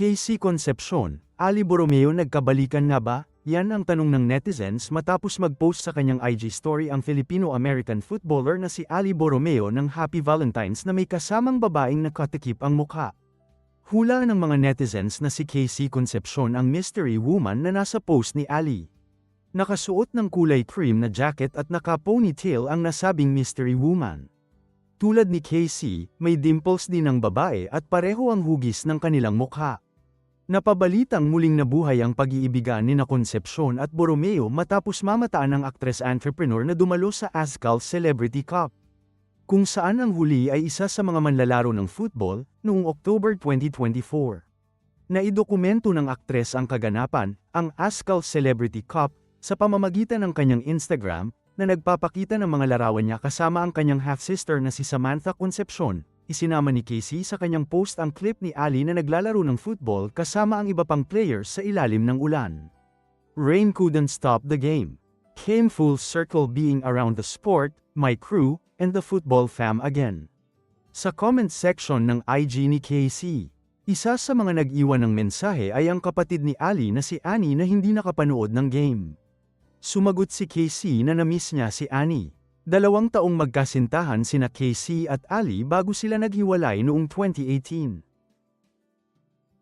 Casey Concepcion, Ali Borromeo nagkabalikan na ba? Yan ang tanong ng netizens matapos mag-post sa kanyang IG story ang Filipino-American footballer na si Ali Borromeo ng Happy Valentine's na may kasamang babaeng nakatikip ang mukha. Hula ng mga netizens na si Casey Concepcion ang mystery woman na nasa post ni Ali. Nakasuot ng kulay cream na jacket at naka-ponytail ang nasabing mystery woman. Tulad ni Casey, may dimples din ang babae at pareho ang hugis ng kanilang mukha. Napabalitang muling nabuhay ang pag-iibigan ni na Concepcion at Borromeo matapos mamataan ng actress-entrepreneur na dumalo sa Ascal Celebrity Cup. Kung saan ang huli ay isa sa mga manlalaro ng football, noong October 2024. Naidokumento ng aktres ang kaganapan, ang Ascal Celebrity Cup, sa pamamagitan ng kanyang Instagram, na nagpapakita ng mga larawan niya kasama ang kanyang half-sister na si Samantha Concepcion, Isinama ni Casey sa kanyang post ang clip ni Ali na naglalaro ng football kasama ang iba pang players sa ilalim ng ulan. Rain couldn't stop the game. Came full circle being around the sport, my crew, and the football fam again. Sa comment section ng IG ni Casey, isa sa mga nag-iwan ng mensahe ay ang kapatid ni Ali na si Annie na hindi nakapanood ng game. Sumagot si Casey na namiss niya si Annie. Dalawang taong magkasintahan sina Casey at Ali bago sila naghiwalay noong 2018.